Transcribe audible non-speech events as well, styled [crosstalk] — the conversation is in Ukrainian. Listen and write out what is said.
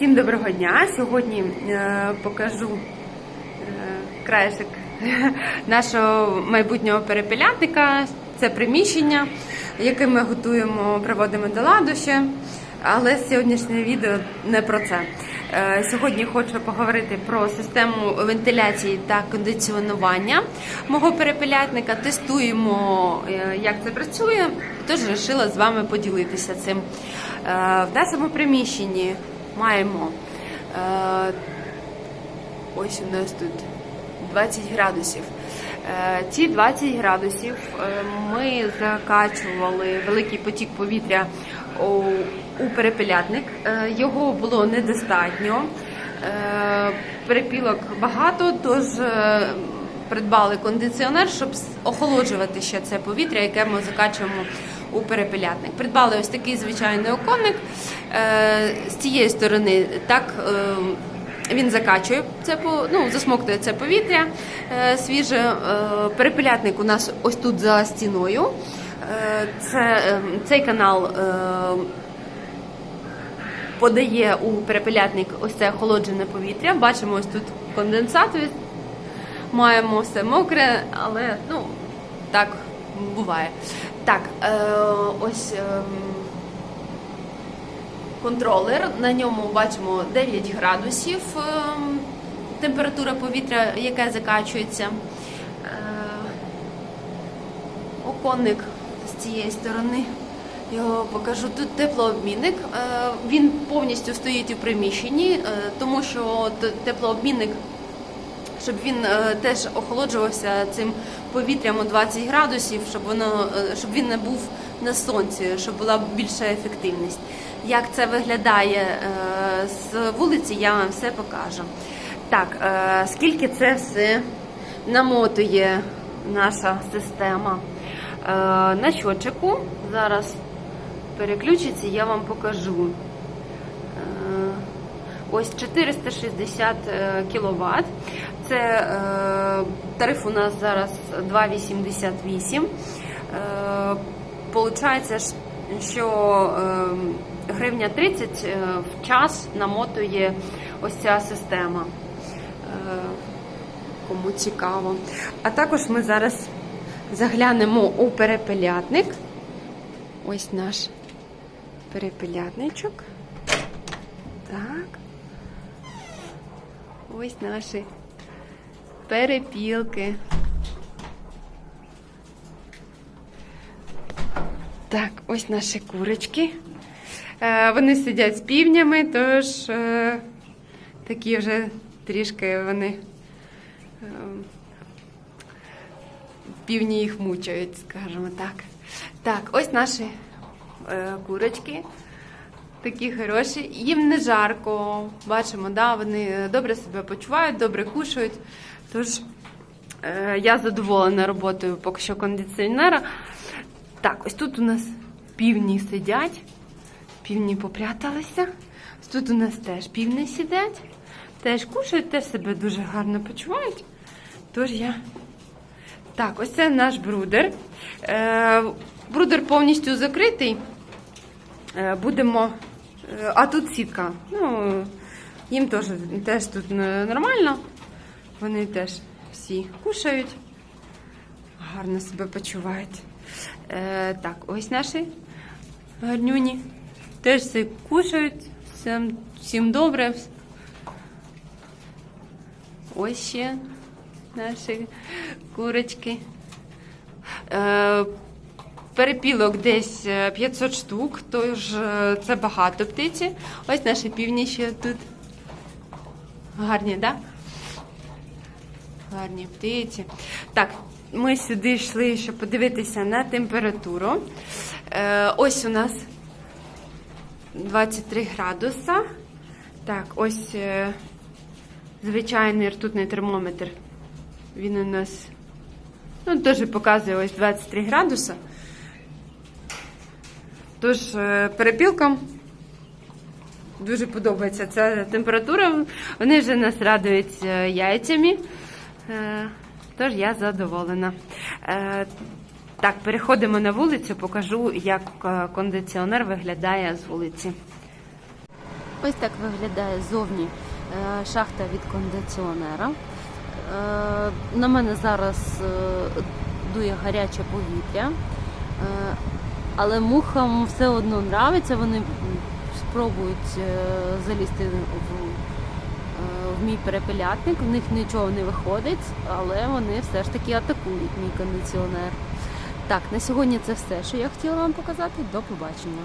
Всім доброго дня! Сьогодні е, покажу е, краєшок [laughs] нашого майбутнього перепелятника. Це приміщення, яке ми готуємо, приводимо до ладу ще. Але сьогоднішнє відео не про це. Е, Сьогодні хочу поговорити про систему вентиляції та кондиціонування мого перепелятника. Тестуємо, як це працює, тож вирішила з вами поділитися цим. В нашому приміщенні маємо е, ось у нас тут 20 градусів. Е, Ці 20 градусів е, ми закачували великий потік повітря у, перепелятник. Його було недостатньо. Перепілок багато, тож придбали кондиціонер, щоб охолоджувати ще це повітря, яке ми закачуємо у перепелятник. Придбали ось такий звичайний оконник. Е, З цієї сторони так. е, він закачує це ну, засмоктує це повітря е, свіже. Перепелятник у нас ось тут за стіною. Це, цей канал подає у перепелятник ось це охолоджене повітря. Бачимо ось тут конденсат. Маємо все мокре, але ну так буває. Так, е, ось. ем, контролер. На ньому бачимо 9 градусів ем, температура повітря, яке закачується. Е, Оконник з цієї сторони. Його покажу. Тут теплообмінник. Е, Він повністю стоїть у приміщенні, тому що теплообмінник щоб він е, теж охолоджувався цим повітрям у 20 градусів, щоб воно е, щоб він не був на сонці, щоб була більша ефективність. Як це виглядає е, з вулиці, я вам все покажу. Так, скільки це все намотує наша система на щотчику. Зараз переключиться, я вам покажу. Ось 460 кВт. Це е, тариф у нас зараз 2,88. Е, Получається, що е, гривня 30 е, в час намотує ось ця система. Кому цікаво. А також ми зараз заглянемо у перепелятник. Ось наш перепелятничок. Так. Ось наші перепілки. Так, ось наші курочки. Е, вони сидять з півнями, тож е, такі вже трішки вони. Е, півні їх мучають, скажімо так. Так, ось наші курочки. Такі хороші. Їм не жарко. Бачимо, да, вони добре себе почувають, добре кушають. Тож е, я задоволена роботою поки що кондиціонера. Так, ось тут у нас півні сидять. Півні попряталися. Ось тут у нас теж півні сидять. Теж кушають, теж себе дуже гарно почувають. Тож я. Так, ось це наш брудер. Е, брудер повністю закритий. Е, будемо. А тут сітка. Ну, їм теж, теж тут е, нормально. Вони теж всі кушають, гарно себе почувають. Е, так, ось наші гарнюні. Теж все кушають, всім, всім добре. Ось ще наші курочки. Е, Перепілок десь е, 500 штук, тож е, це багато птиці. Ось наші півні ще тут. Гарні, так? Да? Гарні птиці. Так, ми сюди йшли, щоб подивитися на температуру. Е, ось у нас 23 градуса. Так, ось е, звичайний ртутний термометр. Він у нас ну, теж показує ось 23 градуса. Тож е, перепілкам дуже подобається ця температура. Вони вже нас радують е, яйцями. Е, Тож я задоволена. Так, переходимо на вулицю, покажу, як кондиціонер виглядає з вулиці. Ось так виглядає ззовні е, шахта від кондиціонера. На мене зараз дує гаряче повітря, але мухам все одно подобається, вони спробують е, залізти е, в мій перепелятник, в них нічого не виходить, але вони все ж таки атакують мій кондиціонер. Так, на сьогодні це все, що я хотіла вам показати. До побачення.